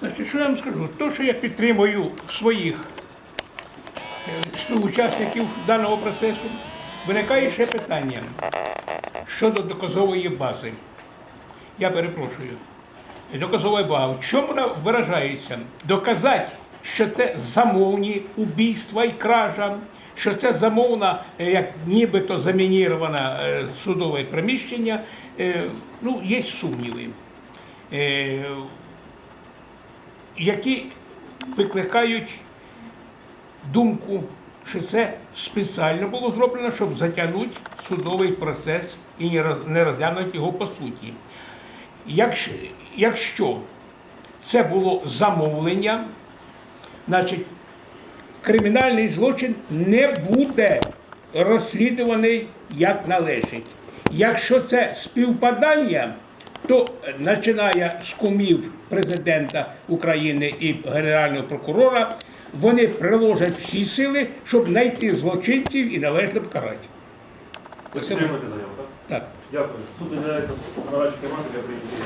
Значить, що я вам скажу? То, що я підтримую своїх е, співучасників даного процесу, виникає ще питання щодо доказової бази. Я перепрошую. Доказова база. В чому вона виражається? Доказати, що це замовні убійства і кража, що це замовна, е, як нібито замініроване е, судове приміщення, ну, є сумніви. Які викликають думку, що це спеціально було зроблено, щоб затягнути судовий процес і не розглянути його по суті. Якщо це було замовлення, значить кримінальний злочин не буде розслідуваний як належить. Якщо це співпадання, то починає з кумів президента України і генерального прокурора, вони приложать всі сили, щоб знайти злочинців і належно покарати. Оце заяву, так? так. Дякую. Суд виділяється нарадчий команди для прийняття.